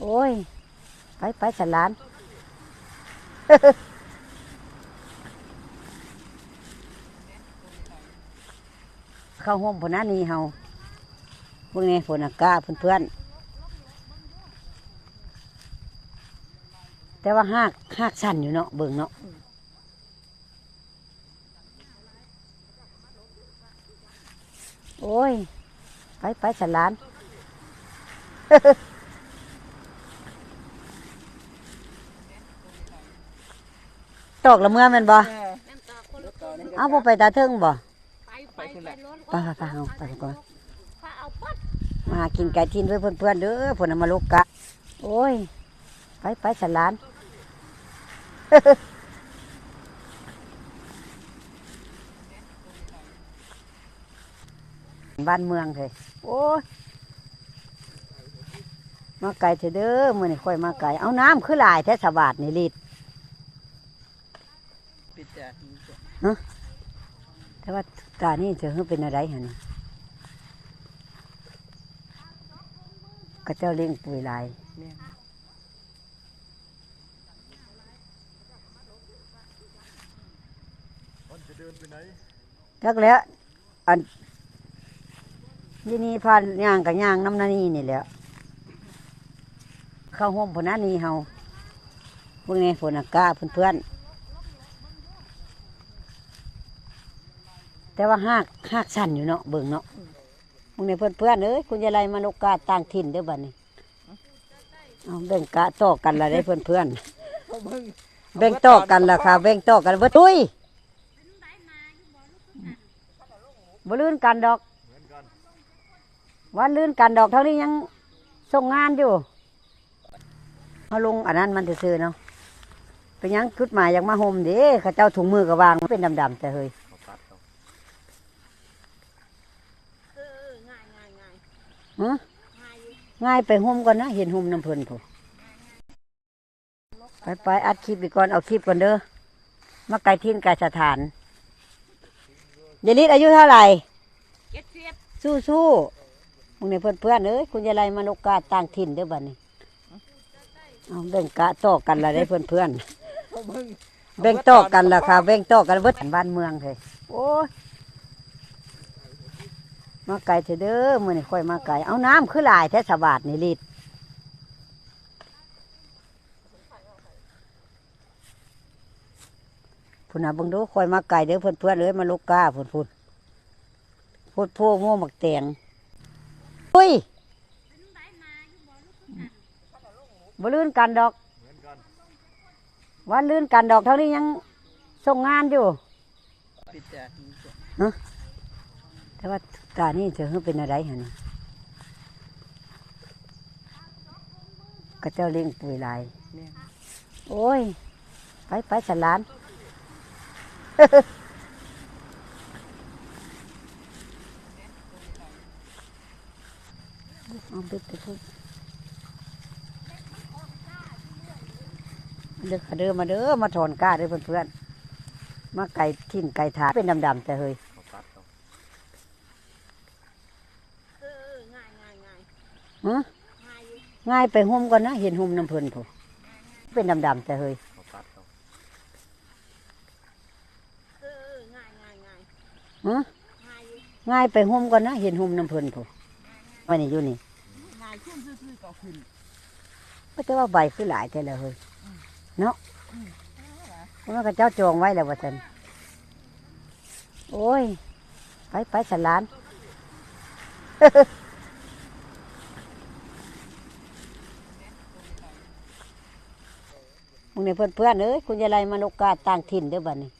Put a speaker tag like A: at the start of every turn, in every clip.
A: โอ้ย ไปไปสลานเข้าห้องพนันี่เฮาพวกนี้ฝนอากาศเพื่อนๆแต่ว่าหากหากสั้นอยู่เนาะเบิ่งเนาะโอ้ย ไปไปสลาน ตอกละเมื่อแมันบ่
B: น้ำตาคนละคน
A: เอาบ่ไปตาเทิงบ่
B: ไปไปไปรถ
A: ไปไปไปเอาไปก่อน
B: ถ้าเอาปัด
A: มากินไก่ทินเพื่อนเพื่อนๆเด้อผลมาลุกกะ โอ้ย ไปไปสลานบ้านเมืองเลยโอ้ยมาไก่เถอะเด้อมื่อนี่ค่อยมาไก่เอาน้ำคือหลายแท้สบาดนี่ลิด
B: ปิ ดจาก
A: แต่ว่าตานี่จะเฮ้เป็นอะไรฮะนี่ก็เจ้าเลี้ยงปุ๋ยลาย
B: เนี่ย
A: จักแล้วอันยี่นี่พานย่างกับย่างน้ำนานี่นี่แหล้วเข้าห้องพนันี่เฮาพวกนี้ฝนอากาศเพื่อนๆ แต่ว่าหากหากสั้นอยู่เนาะเบิ่งเนาะพวกนี้เพื่อนเอ้ยคุณยายไรมาโลกาต่างถิ่นเด้อบัดนี้เอาแบ่งกะต่อกันละได้เพื่อน
B: เขาเบิ่ง
A: แบ่งต่อกันละค่ะแบ่งต่อกันเบิดตุ้ยบ่ลื่นกันดอกวันลื่นกันดอกเท่านี้ยังส่งงานอยู่เอาลงอันนั้นมันซื่อๆเนาะเป็นยังคุดหมายอยากมาห่มเด้เข้าเจ้าถุงมือก็วางเป็นดำๆแต่เฮ้ย
B: เออง่ายง่ายง่าย
A: ฮะ
B: ง่ายอยู่
A: ง่ายไปห่มก่อนนะ เห็นห่มน้ำเพลินผู้ไปไปๆอัดคลิปไปก่อน เอาคลิปก่อนเด้อมาไกลทินไกลสถานยายลิศอายุเท่าไหร่
B: เก็ดเสียบ
A: สู้สู้ๆมึงในเพื่อนเพื่อนๆเอ้ยคุณยายไรมาโลกาต่างถิ่นเด้อบัดนี้เอาแบ่งกะต่อกันละได้เพื่อนเพื่อน
B: เขาเบิ่ง
A: ๆแบ่งต่อกันละค่ะแบ่งต่อกันเบิดบ้านเมืองเลยโอ้ย มาไก่เถอะเด้อมือนี่ค่อยมาไก่เอาน้ำคือหลายแท้สบาดนี่ลิดพุ่นน่ะบิ่งดูค่อยมาไก่เด้อเพื่อนเพื่อนๆเอ้ยมาโลกาพุ่นพุ่นพูดโพโง่หมักแตงอุ้ยบ่ลื่นกันดอกวันลื่นกันดอกเท่านี้ยังส่งงานอยู่
B: ปิดจาก
A: แต่ว่า ตานี่จะเฮ้เป็นอะไรฮะนี่ก็เจ้าเลี้ยงปุ๋ยหลาย
B: เนี่ย
A: โอ้ย ไปไปสลานเอาไปไปพูดเด้อค่ะเด้อมาเด้อมาถอนก้าเด้อเพื่อนๆ มาไก่ทิ้นไก่ถาเป็นดำๆแต่เฮ้ย
B: เออง่ายง่ายง่าย
A: ฮะ
B: ง่ายอยู่
A: ง่ายไปห่มก่อนนะ เห็นห่มน้ำเพลินผู้เป็นดำๆแต่เฮ้ย
B: เออง่ายง่ายง่าย
A: ฮะ
B: ง่ายอยู่
A: ง่ายไปห่มก่อนนะ เห็นห่มน้ำเพลินผู้ไว้นี่อยู่นี่
B: ง่ายขึ้นซื่อๆก็ขึ้น
A: ก็จะว่าใบคือหลายแต่ละเฮ้ยเนาะเพราะว่าเขาเจ้าจองไว้แล้วว่าฉันโอ้ย ไปไปสลาน มึงในเพื่อนเพื่อนเอ้ยคุณยายไรมาโลกาต่างถิ่นเด้อบัดนี้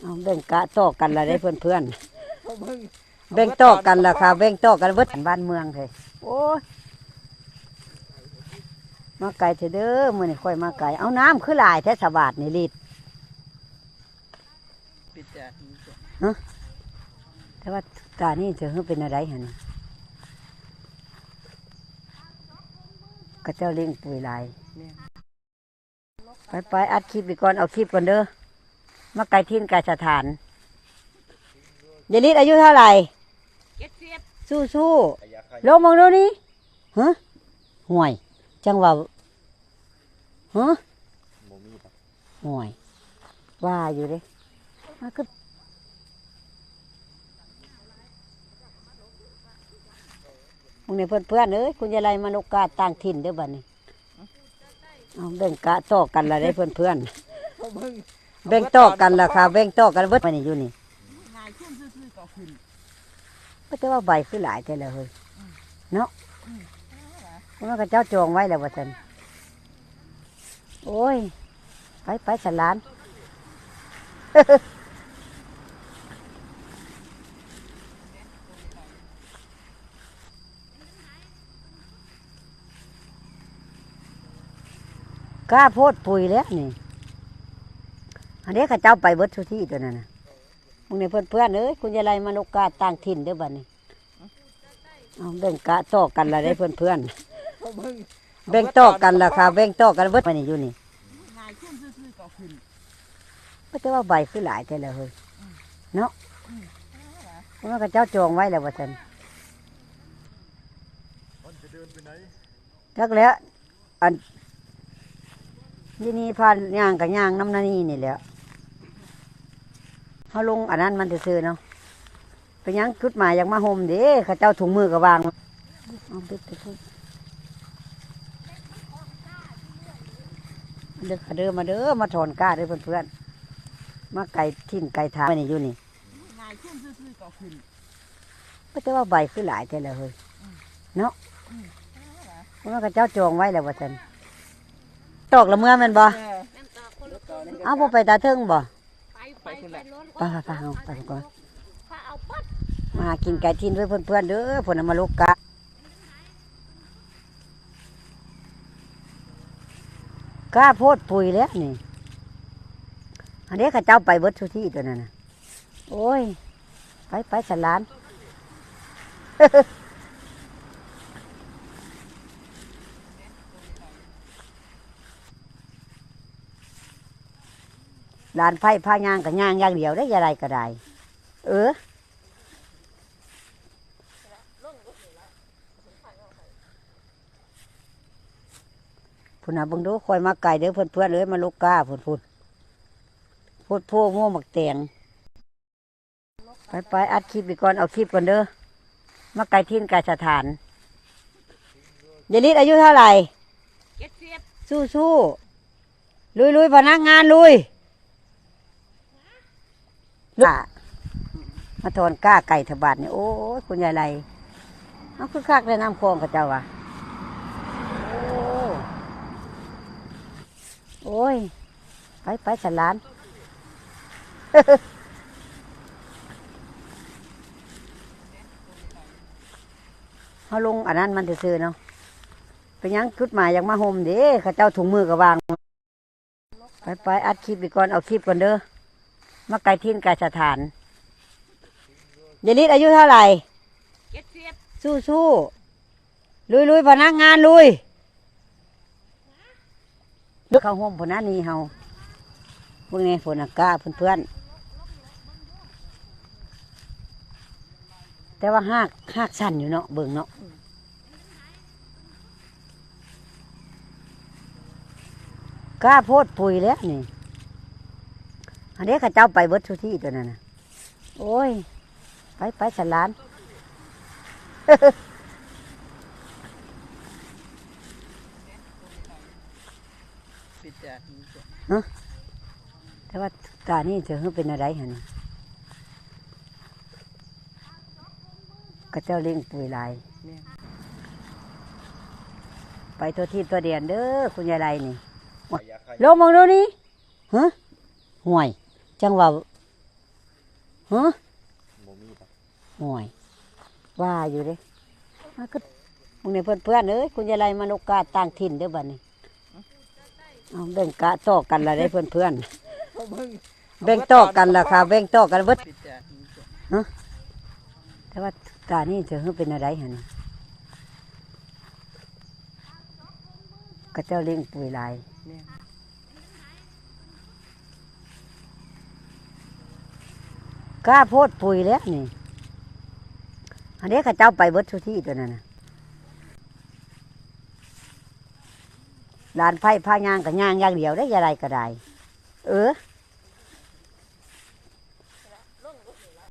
A: เอาแบ่งกะต่อกันละได้เพื่อนเพื่อน
B: เบ่ง
A: แบ่งต่อกันละค่ะแบ่งต่อกันเบิดบ้านเมืองเลยโอ้ยมาไก่เถอะเด้อมื่อนี่ค่อยมาไก่เอาน้ำคือหลายแท้สบาดนี่ลิด
B: ปิดจาก
A: แต่ว่าตานี่จะเฮ้เป็นอะไรฮะนี่ก็เจ้าเลี้ยงปุ๋ยลา
B: ย
A: ไปไปๆอัดคลิปไปก่อนเอาคลิปก่อนเด้อมาไก่ทินไก่สถานยายลิศอายุเท่าไหร่
B: เก็ดเสียบ
A: สู้สู้ๆลงมองดูนี่ฮะห่วย จังว่าฮะ
C: บ่มีปะ
A: ห่วย ว่าอยู่เด้มันก็มึงในเพื่อนเพื่อนๆเอ้ยคุณยายไรมานกกาต่างถิ่นเด้อบัดนี้ เอาแบ่งกะต่อกันละได้เพื่อนเพื่อน
B: เขาเบิ่ง
A: ๆแบ่งต่อกันละค่ะแบ่งต่อกันเบิดมานี่อยู่นี่
B: ง่ายขึ้นซื่อๆก็ขึ้น
A: ก็จะว่าใบคือหลายแต่ละเฮ้ยเนาะมันก็เจ้าจองไว้แล้วว่าซั่นโอ้ย ไปไปสลาน กล้าโพดปุ๋ยแล้วนี่ อันนี้ข้าเจ้าไปเบิดทุกที่ตัวนั้นนะมึงในเพื่อนเพื่อนๆเอ้ยคุณยายไรมานกกาต่างถิ่นเด้อบัดนี้เอาแบ่งกะต่อกันละได้เพื่อนเพื่อน
B: เบ่ง
A: ๆแบ่งต่อกันละค่ะแบ่งต่อกันเบิดมานี่อยู่นี่
B: ง่ายขึ้นซื่อๆก็ขึ้น
A: ก็จะว่าใบคือหลายแต่ละเฮ้ยเนาะมันก็เจ้าจองไว้แล้วว่าซั่น
C: มันจะเดินน
A: จักแล้วอัน ยี่นี่ผ่านย่างกับย่างน้ำนานี่นี่แหล้วเขาลงอันนั้นมันซื่อเนาะไปยังจุดหมายอย่ากมาห่มเด้ข้าเจ้าถุงมือก็วางเอาไปไปพูดเด้อเด้อมาเด้อมาถอนก้าเด้อเพื่อนๆมาไก่ทิ้นไก่ทางไว้นี่อยู่นี่
B: ง่ายขึ้นซื่อๆก็ขึ้น
A: ก็จะว่าใบคือหลายแต่ละเฮ้ยเนาะมันก็เจ้าจองไว้แล้วว่าซั่น ตอกละเมื่อแมันบ่
B: เออ
A: เอาบ่ไปตาเทิงบ่
D: ไปไปไปรถ
A: ไปไปไปเอาไปก่อน
D: ถ้าเอาปัด
A: มากินไก่ทินด้วยเพื่อนๆเด้อเพิ่นเอามาลูกกะกล้าโพดปุ๋ยแล้วนี่อันนี้ข้าเจ้าไปเบิดทุกที่ตัวนั้นน่ะโอ้ย ไปไปสลาน ลานไผ่ผ้ายางกับยางอย่างเดียวได้อยอะไรก็ได้ เออพุ่นน่ะเบิ่งดูคอยมาไก่เด้อเพื่อนเพื่อนๆเลยมาลูกกาพุ่นพุ่นพูดพูดโม่หมักแตงไปไปอัดคลิปไปก่อนเอาคลิปก่อนเด้อมาไก่ทินไก่สถานเดลิดอายุเท่าไหร่
D: เจ็ดสิบ
A: สู้สู้ลุยลุยพนักงานลุย ลุยมาถอนก้าไก่ถบาทเนี่ยโอ้ยคุณยายไรเอาคือคักเลยน้ำคลองกับเจ้าวะโอ้ย ไปไปสลานเขาลงอันนั้นมันซื่อเนาะไปยังจุดหมายอยากมาห่มเด้ข้าเจ้าถุงมือก็วาง ไปไปอัดคลิปไปก่อนเอาคลิปก่อนเด้อ มาไก่ทินไก่สถานเดลิดอายุเท่าไหร่
D: เจ็ดสิบ
A: สู้สู้ลุยลุยพนักงานลุยลุกเข้าห่มพนักนี้เฮาพวกนี้ฝนอากาศเพื่อนๆแต่ว่าหากหากสั้นอยู่เนาะเบิ่งเนาะกล้าโพดปุ๋ยแล้วนี่ อันนี้ข้าเจ้าไปเบิดทุกที่ตัวนั้นน่ะโอ้ย ไปไปสลาน
B: ปิดจากนี้จ้ะ
A: แต่ว่าตานี่จะเป็นอะไรหันก็เจ้าเลี้ยงปุ๋ยหลาย
B: เนี่ย
A: ไปตัวที่ตัวเดียนเด้อคุณยายไรนี่
C: อยากใคร
A: ลงมองดูนี่ฮะห่วย จังว่าฮะห่วยว่าอยู่เด้มันก็มึงในเพื่อนเพื่อนๆเอ้ยคุณยายไรมานกกาต่างถิ่นเด้อบัดนี้เอาแบ่งกะต่อกันละได้เพื่อนเพื่อน
B: เบ่ง
A: ๆแบ่งต่อกันละค่ะแบ่งต่อกันเบิด
B: ปิดจากนี้จ้ะ
A: แต่ว่าตานี่จะเป็นอะไรหันก็เจ้าเลี้ยงปุ๋ยลาย
B: เนี่ย
A: กล้าโพดปุ๋ยแล้วนี่ อันนี้ข้าเจ้าไปเบิดทุกที่ตัวนั้นนะลานไผ่ผ้ายางกับยางอย่างเดียวได้อยาไรก็ได้ เออ